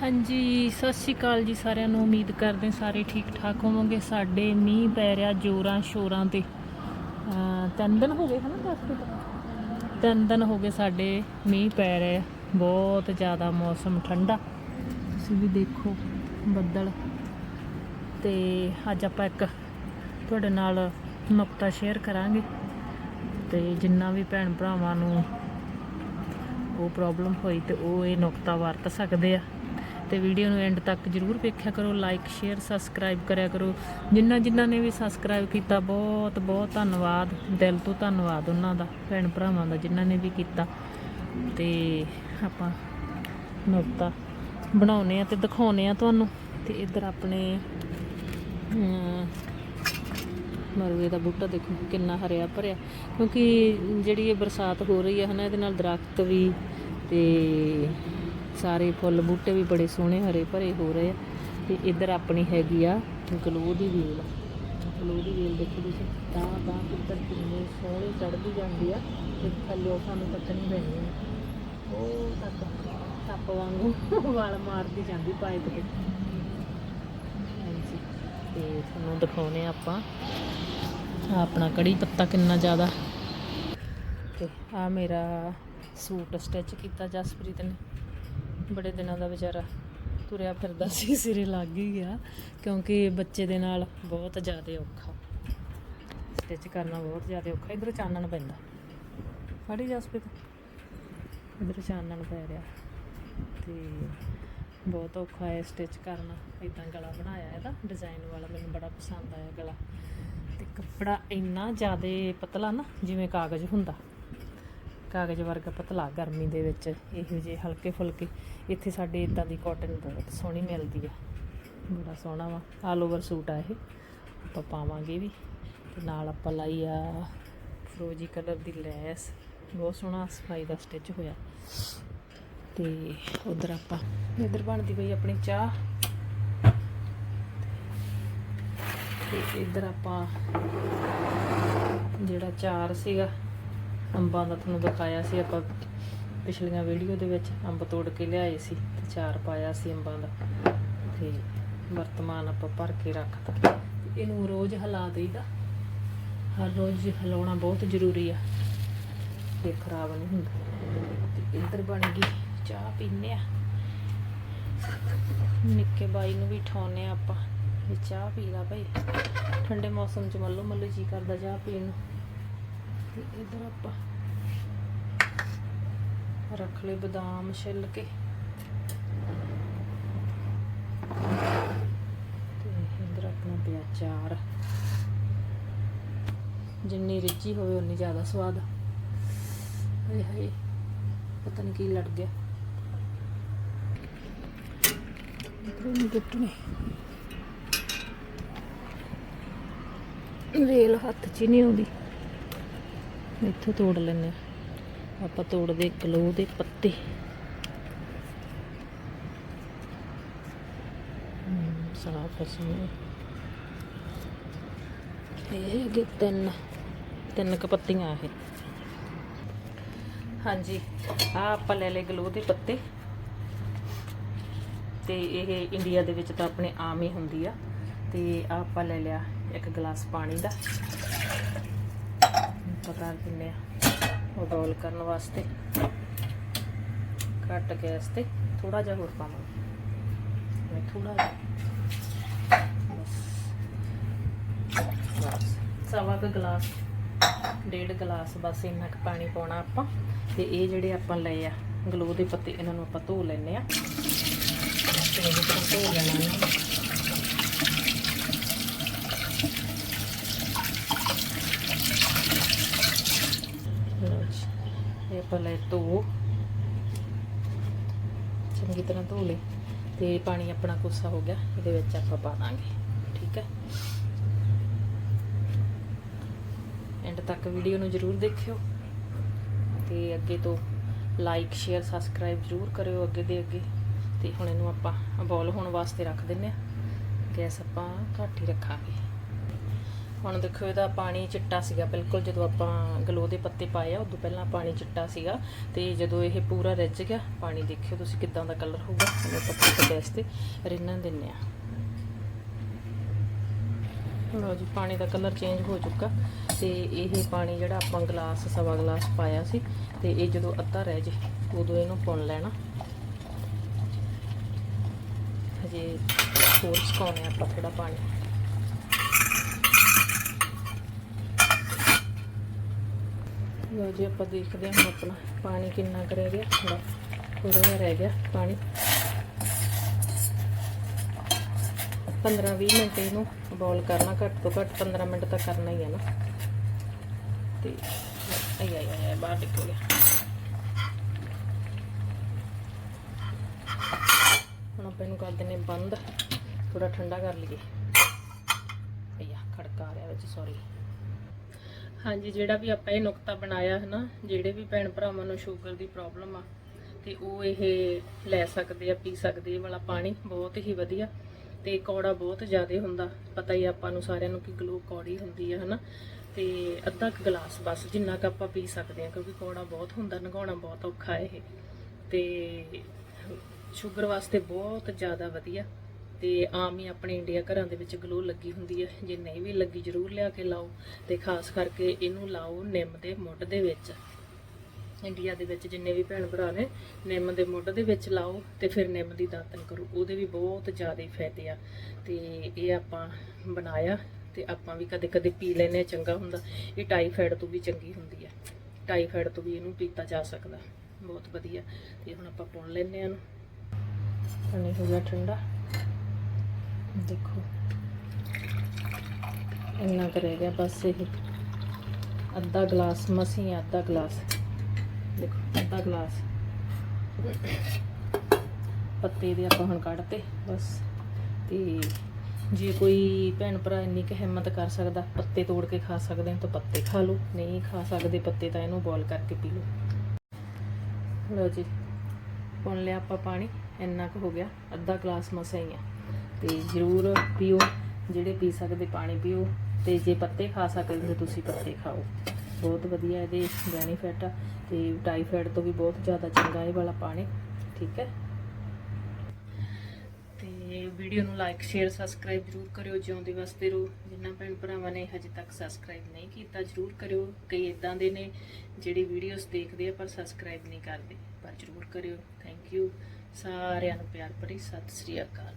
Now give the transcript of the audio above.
ਹਾਂਜੀ, ਸਤਿ ਸ਼੍ਰੀ ਅਕਾਲ ਜੀ ਸਾਰਿਆਂ ਨੂੰ। ਉਮੀਦ ਕਰਦੇ ਸਾਰੇ ਠੀਕ ਠਾਕ ਹੋਵੋਗੇ। ਸਾਡੇ ਮੀਂਹ ਪੈ ਰਿਹਾ ਜੋਰਾਂ ਸ਼ੋਰਾਂ ਤੇ। ਤਿੰਨ ਦਿਨ ਹੋ ਗਏ ਹਨਾ ਦਸ ਤਿੰਨ ਦਿਨ ਹੋ ਗਏ ਸਾਡੇ ਮੀਂਹ ਪੈ ਰਿਹਾ। ਬਹੁਤ ਜ਼ਿਆਦਾ ਮੌਸਮ ਠੰਡਾ। ਤੁਸੀਂ ਵੀ ਦੇਖੋ ਬੱਦਲ। ਤੇ ਅੱਜ ਆਪਾਂ ਇੱਕ ਤੁਹਾਡੇ ਨਾਲ ਨੁਕਤਾ ਸ਼ੇਅਰ ਕਰਾਂਗੇ। ਤੇ ਜਿੰਨਾ ਵੀ ਭੈਣ ਭਰਾਵਾਂ ਨੂੰ ਉਹ ਪ੍ਰੋਬਲਮ ਹੋਈ ਤੇ ਉਹ ਇਹ ਨੁਕਤਾ ਵਰਤ ਸਕਦੇ ਆ। ਤੇ ਵੀਡੀਓ ਨੂੰ ਐਂਡ ਤੱਕ ਜਰੂਰ ਵੇਖਿਆ ਕਰੋ ਲਾਈਕ ਸ਼ੇਅਰ ਸਬਸਕ੍ਰਾਈਬ ਕਰਿਆ ਕਰੋ। ਜਿਨ੍ਹਾਂ ਜਿਨ੍ਹਾਂ ਨੇ ਵੀ ਸਬਸਕ੍ਰਾਈਬ ਕੀਤਾ ਬਹੁਤ ਬਹੁਤ ਧੰਨਵਾਦ ਦਿਲ ਤੋਂ ਧੰਨਵਾਦ ਉਹਨਾਂ ਦਾ ਭੈਣ ਭਰਾਵਾਂ ਦਾ ਜਿਨ੍ਹਾਂ ਨੇ ਵੀ ਕੀਤਾ। ਤੇ ਆਪਾਂ ਨੁਕਤਾ ਬਣਾਉਨੇ ਆ ਤੇ ਦਿਖਾਉਨੇ ਆ ਤੁਹਾਨੂੰ। ਤੇ ਇੱਧਰ ਆਪਣੇ ਅਮ, ਮਰਵੇ ਦਾ ਬੂਟਾ ਦੇਖੋ ਕਿੰਨਾ ਹਰਿਆ ਭਰਿਆ। ਕਿਉਂਕਿ ਜਿਹੜੀ ਇਹ ਬਰਸਾਤ ਹੋ ਰਹੀ ਹੈ ਹਨਾ ਇਹਦੇ ਨਾਲ ਦਰਖਤ ਵੀ ਤੇ ਸਾਰੇ ਫੁੱਲ ਬੂਟੇ ਵੀ ਬੜੇ ਸੋਹਣੇ ਹਰੇ ਭਰੇ ਹੋ ਰਹੇ ਆ। ਤੇ ਇੱਧਰ ਆਪਣੀ ਹੈਗੀ ਆ ਗਲੋ ਦੀ ਵੇਲ। ਗਲੋ ਦੀ ਵੇਲ ਦੇਖੋ ਤੁਸੀਂ। ਤਾਂ ਤਾਂ ਕਿੱਧਰ ਕਿੰਨੀ ਸੋਹਣੀ ਚੜ੍ਹਦੀ ਜਾਂਦੀ ਆ ਤੇ ਥੱਲੇ ਸਾਨੂੰ ਕੱਟਣੀ ਪੈਣੀ ਆ। ਉਹ ਤੱਕ ਟੱਪ ਵਾਂਗੂ ਵਾਲ ਮਾਰਦੀ ਜਾਂਦੀ ਪਾਈਪ ਤੇ। ਤੇ ਤੁਹਾਨੂੰ ਦਿਖਾਉਨੇ ਆ ਆਪਾਂ। ਆਪਣਾ ਕੜੀ ਪੱਤਾ ਕਿੰਨਾ ਜ਼ਿਆਦਾ। ਤੇ ਆ ਮੇਰਾ ਸੂਟ ਸਟਿਚ ਕੀਤਾ ਜਸਪ੍ਰੀਤ ਨੇ। ਬੜੇ ਦਿਨਾਂ ਦਾ ਵਿਚਾਰਾ ਤੁਰਿਆ ਫਿਰਦਾ ਸੀ, ਸਿਰੇ ਲੱਗ ਹੀ ਗਿਆ, ਕਿਉਂਕਿ ਬੱਚੇ ਦੇ ਨਾਲ ਬਹੁਤ ਜ਼ਿਆਦਾ ਔਖਾ। ਸਟਿਚ ਕਰਨਾ ਬਹੁਤ ਜ਼ਿਆਦਾ ਔਖਾ, ਇਧਰ ਚਾਨਣ ਪੈਂਦਾ। ਫੜੀ ਜਸਪੀਤ ਇਧਰ ਚਾਨਣ ਪੈ ਰਿਹਾ। ਤੇ ਬਹੁਤ ਔਖਾ ਹੈ ਸਟਿਚ ਕਰਨਾ। ਇਦਾਂ ਗਲਾ ਬਣਾਇਆ ਇਹਦਾ ਡਿਜ਼ਾਈਨ ਵਾਲਾ ਮੈਨੂੰ ਬੜਾ ਪਸੰਦ ਆਇਆ ਗਲਾ। ਤੇ ਕੱਪੜਾ ਇੰਨਾ ਜ਼ਿਆਦਾ ਪਤਲਾ ਨਾ, ਜਿਵੇਂ ਕਾਗਜ਼ ਹੁੰਦਾ। ਕਾਗਜ਼ ਵਰਗਾ ਪਤਲਾ ਗਰਮੀ ਦੇ ਵਿੱਚ ਇਹੋ ਜਿਹੇ ਹਲਕੇ ਫੁਲਕੇ। ਇੱਥੇ ਸਾਡੇ ਇਦਾਂ ਦੀ ਕਾਟਨ ਬਹੁਤ ਸੋਹਣੀ ਮਿਲਦੀ ਆ। ਬੜਾ ਸੋਹਣਾ ਵਾ। ਆਲ ਓਵਰ ਸੂਟ ਆ ਇਹ। ਆਪਾਂ ਪਾਵਾਂਗੇ ਵੀ। ਤੇ ਨਾਲ ਆਪਾਂ ਲਾਈ ਆ ਫਰੋਜੀ ਕਲਰ ਦੀ ਲੈਸ। ਬਹੁਤ ਸੋਹਣਾ ਸਫ਼ਾਈ ਦਾ ਸਟਿਚ ਹੋਇਆ। ਤੇ ਉਧਰ ਆਪਾਂ ਇਧਰ ਬਣਦੀ ਪਈ ਆਪਣੀ ਚਾਹ। ਤੇ ਇਧਰ ਆਪਾਂ ਜਿਹੜਾ ਚਾਰ ਸੀਗਾ ਅੰਬਾਂ ਦਾ ਤੁਹਾਨੂੰ ਦਿਖਾਇਆ ਸੀ, ਆਪਾਂ ਪਿਛਲੀਆਂ ਵੀਡੀਓ ਦੇ ਵਿੱਚ ਅੰਬ ਤੋੜ ਕੇ ਲਿਆਏ ਸੀ ਤੇ ਚਾਰ ਪਾਇਆ ਸੀ ਅੰਬਾਂ ਦਾ ਤੇ ਵਰਤਮਾਨ ਆਪਾਂ ਭਰ ਕੇ ਰੱਖਤਾ ਤੇ ਇਹਨੂੰ ਰੋਜ਼ ਹਿਲਾ ਦੇਈਦਾ। ਹਰ ਰੋਜ਼ ਹਿਲਾਉਣਾ ਬਹੁਤ ਜ਼ਰੂਰੀ ਆ। ਤੇ ਖਰਾਬ ਨਹੀਂ ਹੁੰਦਾ। ਤੇ ਇੱਧਰ ਬਣ ਗਈ ਚਾਹ ਪੀਨੇ ਆ। ਨਿੱਕੇ ਬਾਈ ਨੂੰ ਵੀ ਠਾਉਨੇ ਆ ਆਪਾਂ। ਵੀ ਚਾਹ ਪੀ ਲਾ ਭਾਈ ਠੰਡੇ ਮੌਸਮ 'ਚ ਮੱਲੋ ਮੱਲੋ ਜੀ ਕਰਦਾ ਚਾਹ ਪੀਣ ਨੂੰ। ਤੇ ਇਧਰ ਆਪਾਂ ਰੱਖ ਲਏ ਬਦਾਮ ਛਿੱਲ ਕੇ। ਤੇ ਇਧਰ ਆਪਣਾ ਪਿਆ ਚਾਰ ਜਿੰਨੀ ਰਿੱਝੀ ਹੋਵੇ ਉਨੀ ਜ਼ਿਆਦਾ ਸਵਾਦ। ਹਾਏ ਹਾਏ, ਪਤਾ ਨਹੀਂ ਕੀ ਲੜ ਗਿਆ। ਇਧਰੋਂ ਟੁੱਟਣੇ ਵੇਲ ਹੱਥ 'ਚ ਹੀ ਨਹੀਂ ਆਉਂਦੀ। ਇੱਥੋਂ ਤੋੜ ਲੈਂਦੇ ਆ ਆਪਾਂ ਤੋੜਦੇ ਗਲੋ ਦੇ ਪੱਤੇ। ਹਮ, ਸਾਫ਼ ਫਸਣੇ ਇਹ ਹੈਗੇ ਤਿੰਨ ਤਿੰਨ ਕ ਪੱਤੀਆਂ ਇਹ। ਹਾਂਜੀ ਆ ਆਪਾਂ ਲੈ ਲਏ ਗਲੋ ਦੇ ਪੱਤੇ। ਤੇ ਇਹ ਇੰਡੀਆ ਦੇ ਵਿੱਚ ਤਾਂ ਆਪਣੇ ਆਮ ਹੀ ਹੁੰਦੀ ਆ। ਤੇ ਆਹ ਆਪਾਂ ਲੈ ਲਿਆ ਇੱਕ ਗਲਾਸ ਪਾਣੀ ਦਾ। ਕਰ ਦਿੰਦੇ ਆ ਉਹ ਰੋਲ ਕਰਨ ਵਾਸਤੇ। ਘੱਟ ਗੈਸ ਤੇ ਥੋੜਾ ਜਿਹਾ ਹੋਰ ਪਾਵਾਂਗੇ। ਮੈਂ ਥੋੜਾ ਜਿਹਾ ਬਸ। ਬਸ। ਸਵਾ ਕੁ ਗਲਾਸ, ਡੇਢ ਗਲਾਸ ਬਸ ਇੰਨਾ ਕੁ ਪਾਣੀ ਪਾਉਣਾ ਆਪਾਂ। ਤੇ ਇਹ ਜਿਹੜੇ ਆਪਾਂ ਲਏ ਆ ਗਲੋ ਦੇ ਪੱਤੇ, ਇਹਨਾਂ ਨੂੰ ਆਪਾਂ ਧੋ ਲੈਨੇ ਆ। ਤੇ ਧੋ ਲੈਣਾ। ਇਹਨਾਂ ਨੂੰ। ਲਓ ਜੀ, ਇਹ ਆਪਾਂ ਲੈ ਧੋ। ਚੰਗੀ ਤਰ੍ਹਾਂ ਧੋ ਲਏ ਤੇ ਪਾਣੀ ਆਪਣਾ ਕੋਸਾ ਹੋ ਗਿਆ, ਇਹਦੇ ਵਿੱਚ ਆਪਾਂ ਪਾ ਦਾਂਗੇ, ਠੀਕ ਹੈ? ਐਂਡ ਤੱਕ ਵੀਡੀਓ ਨੂੰ ਜਰੂਰ ਦੇਖਿਓ ਤੇ ਅੱਗੇ ਤੋਂ ਲਾਈਕ ਸ਼ੇਅਰ ਸਬਸਕ੍ਰਾਈਬ ਜਰੂਰ ਕਰਿਓ ਅੱਗੇ ਦੇ ਅੱਗੇ ਤੇ ਹੁਣ ਇਹਨੂੰ ਆਪਾਂ ਬੋਲ ਹੋਣ ਵਾਸਤੇ ਰੱਖ ਦਿੰਨੇ ਆ ਗੈਸ ਆਪਾਂ ਘੱਟ ਹੀ ਰੱਖਾਂਗੇ। ਹੁਣ ਦੇਖੋ ਇਹਦਾ ਪਾਣੀ ਚਿੱਟਾ ਸੀਗਾ, ਬਿਲਕੁਲ ਜਦੋਂ ਆਪਾਂ ਗਲੋ ਦੇ ਪੱਤੇ ਪਾਏ ਆ, ਉਦੋਂ ਪਹਿਲਾਂ ਪਾਣੀ ਚਿੱਟਾ ਸੀਗਾ ਤੇ ਜਦੋਂ ਇਹ ਪੂਰਾ ਰਿੱਝ ਗਿਆ, ਪਾਣੀ ਦੇਖਿਓ ਤੁਸੀਂ ਕਿਦਾਂ ਦਾ ਕਲਰ ਹੋਊਗਾ, ਇਹਨੂੰ ਪੱਤੇ ਗੈਸ ਤੇ ਰਿੰਨਣ ਦਿੰਨੇ ਆ। ਲਓ ਜੀ, ਪਾਣੀ ਦਾ ਕਲਰ ਚੇਂਜ ਹੋ ਚੁੱਕਾ ਤੇ ਇਹ ਪਾਣੀ ਜਿਹੜਾ ਆਪਾਂ ਗਲਾਸ ਸਵਾ ਗਲਾਸ ਪਾਇਆ ਸੀ ਤੇ ਇਹ ਜਦੋਂ ਅੱਧਾ ਰਹਿ ਜੇ, ਉਦੋਂ ਇਹਨੂੰ ਪੁਣ ਲੈਣਾ। ਹਜੇ ਹੋਰ ਸੁਕਾਉਣੇ ਆਪਾਂ ਥੋੜਾ ਪਾਣੀ। ਲਓ ਜੀ, ਆਪਾਂ ਦੇਖਦੇ ਹਾਂ ਆਪਣਾ ਪਾਣੀ ਕਿੰਨਾ ਕੁ ਰਹਿ ਗਿਆ। ਥੋੜਾ ਥੋੜਾ ਜਿਹਾ ਰਹਿ ਗਿਆ ਪਾਣੀ। 15-20 ਮਿੰਟ ਇਹਨੂੰ ਬੋਇਲ ਕਰਨਾ, ਘੱਟ ਤੋਂ ਘੱਟ 15 ਮਿੰਟ ਤਾਂ ਕਰਨਾ ਹੀ ਹੈ ਨਾ। ਤੇ ਆਈ ਆਈ ਆਈ ਬਾਹਰ ਨਿਕਲ ਗਿਆ। ਹੁਣ ਆਪਾਂ ਇਹਨੂੰ ਕਰ ਦਿੰਨੇ ਬੰਦ। ਥੋੜਾ ਠੰਡਾ ਕਰ ਲਈਏ। ਅਈਆ ਖੜਕਾ ਆ ਰਿਹਾ ਵਿੱਚ ਸੌਰੀ ਹਾਂਜੀ, ਜਿਹੜਾ ਵੀ ਆਪਾਂ ਇਹ ਨੁਕਤਾ ਬਣਾਇਆ ਹੈ ਨਾ ਜਿਹੜੇ ਵੀ ਭੈਣ ਭਰਾਵਾਂ ਨੂੰ ਸ਼ੂਗਰ ਦੀ ਪ੍ਰੋਬਲਮ ਆ, ਤੇ ਉਹ ਇਹ ਲੈ ਸਕਦੇ ਆ, ਪੀ ਸਕਦੇ ਇਹ ਵਾਲਾ ਪਾਣੀ ਬਹੁਤ ਹੀ ਵਧੀਆ ਤੇ ਕੌੜਾ ਬਹੁਤ ਜ਼ਿਆਦਾ ਹੁੰਦਾ। ਪਤਾ ਹੀ ਆਪਾਂ ਨੂੰ ਸਾਰਿਆਂ ਨੂੰ ਕਿ ਗਲੂ ਕੌੜੀ ਹੁੰਦੀ ਹੈ ਹਨਾ। ਤੇ ਅੱਧਾ ਕੁ ਗਲਾਸ ਬਸ ਜਿੰਨਾ ਕ ਆਪਾਂ ਪੀ ਸਕਦੇ ਆ, ਕਿਉਂਕਿ ਕੌੜਾ ਬਹੁਤ ਹੁੰਦਾ, ਨਗਾਉਣਾ ਬਹੁਤ ਔਖਾ ਇਹ। ਤੇ ਸ਼ੂਗਰ ਵਾਸਤੇ ਬਹੁਤ ਜ਼ਿਆਦਾ ਵਧੀਆ। ਤੇ ਆਮ ਹੀ ਆਪਣੇ ਇੰਡੀਆ ਘਰਾਂ ਦੇ ਵਿੱਚ ਗਲੋ ਲੱਗੀ ਹੁੰਦੀ ਹੈ। ਜੇ ਨਹੀਂ ਵੀ ਲੱਗੀ, ਜ਼ਰੂਰ ਲਿਆ ਕੇ ਲਾਓ ਤੇ ਖਾਸ ਕਰਕੇ ਇਹਨੂੰ ਲਾਓ ਨਿੰਮ ਦੇ ਮੁੱਢ ਦੇ ਵਿੱਚ। ਇੰਡੀਆ ਦੇ ਵਿੱਚ ਜਿੰਨੇ ਵੀ ਭੈਣ ਭਰਾ ਨੇ, ਨਿੰਮ ਦੇ ਮੁੱਢ ਦੇ ਵਿੱਚ ਲਾਓ ਤੇ ਫਿਰ ਨਿੰਮ ਦੀ ਦਾਤਨ ਕਰੋ। ਉਹਦੇ ਵੀ ਬਹੁਤ ਜ਼ਿਆਦਾ ਫਾਇਦੇ ਆ। ਤੇ ਇਹ ਆਪਾਂ ਬਣਾਇਆ ਤੇ ਆਪਾਂ ਵੀ ਕਦੇ ਕਦੇ ਪੀ ਲੈਨੇ ਆ ਚੰਗਾ ਹੁੰਦਾ। ਇਹ ਟਾਈਫਾਇਡ ਤੋਂ ਵੀ ਚੰਗੀ ਹੁੰਦੀ ਹੈ। ਟਾਈਫਾਇਡ ਤੋਂ ਵੀ ਇਹਨੂੰ ਪੀਤਾ ਜਾ ਸਕਦਾ। ਬਹੁਤ ਵਧੀਆ। ਤੇ ਹੁਣ ਆਪਾਂ ਪੁਣ ਲੈਨੇ ਆ ਇਹਨੂੰ। ਪਾਣੀ ਹੋ ਗਿਆ ਠੰਡਾ। ਦੇਖੋ। ਇੰਨਾ ਕੁ ਰਹਿ ਗਿਆ ਬਸ ਇਹ। ਅੱਧਾ ਗਲਾਸ ਮਸੀਂ ਆ, ਅੱਧਾ ਗਲਾਸ। ਦੇਖੋ ਅੱਧਾ ਗਲਾਸ। ਪੱਤੇ ਦੇ ਆਪਾਂ ਹੁਣ ਕੱਢਤੇ ਬਸ। ਤੇ ਜੇ ਕੋਈ ਭੈਣ ਭਰਾ ਇੰਨੀ ਕੁ ਹਿੰਮਤ ਕਰ ਸਕਦਾ ਪੱਤੇ ਤੋੜ ਕੇ ਖਾ ਸਕਦੇ ਹੋ ਤਾਂ ਪੱਤੇ ਖਾ ਲਓ। ਨਹੀਂ ਖਾ ਸਕਦੇ ਪੱਤੇ ਤਾਂ ਇਹਨੂੰ ਬੋਇਲ ਕਰਕੇ ਪੀ ਲਓ। ਲਓ ਜੀ ਪੁਣ ਲਿਆ ਆਪਾਂ ਪਾਣੀ। ਇੰਨਾ ਕੁ ਹੋ ਗਿਆ। ਅੱਧਾ ਗਲਾਸ ਮਸਾਂ ਹੀ ਆ। ਤੇ ਜ਼ਰੂਰ ਪੀਓ, ਜਿਹੜੇ ਪੀ ਸਕਦੇ ਪਾਣੀ ਪੀਓ ਤੇ ਜੇ ਪੱਤੇ ਖਾ ਸਕਦੇ ਤਾਂ ਤੁਸੀਂ ਪੱਤੇ ਖਾਓ। ਬਹੁਤ ਵਧੀਆ ਇਹਦੇ ਬੈਨੀਫਿਟ ਆ ਤੇ ਟਾਈਫਾਇਡ ਤੋਂ ਵੀ ਬਹੁਤ ਜ਼ਿਆਦਾ ਚੰਗਾ ਇਹ ਵਾਲਾ ਪਾਣੀ, ਠੀਕ ਹੈ? ਤੇ ਵੀਡੀਓ ਨੂੰ ਲਾਈਕ ਸ਼ੇਅਰ ਸਬਸਕ੍ਰਾਈਬ ਜਰੂਰ ਕਰਿਓ, ਜਿਉਂਦੇ ਵਾਸਤੇ ਰਹੋ। ਜਿਨ੍ਹਾਂ ਭੈਣ ਭਰਾਵਾਂ ਨੇ ਹਜੇ ਤੱਕ ਸਬਸਕ੍ਰਾਈਬ ਨਹੀਂ ਕੀਤਾ, ਜਰੂਰ ਕਰਿਓ। ਕਈ ਇਦਾਂ ਦੇ ਨੇ ਜਿਹੜੇ ਵੀਡੀਓਜ਼ ਦੇਖਦੇ ਆ ਪਰ ਸਬਸਕ੍ਰਾਈਬ ਨਹੀਂ ਕਰਦੇ, ਪਰ ਜਰੂਰ ਕਰਿਓ। ਥੈਂਕ ਯੂ ਸਾਰਿਆਂ ਨੂੰ ਪਿਆਰ ਭਰੀ ਸਤਿ ਸ੍ਰੀ ਅਕਾਲ।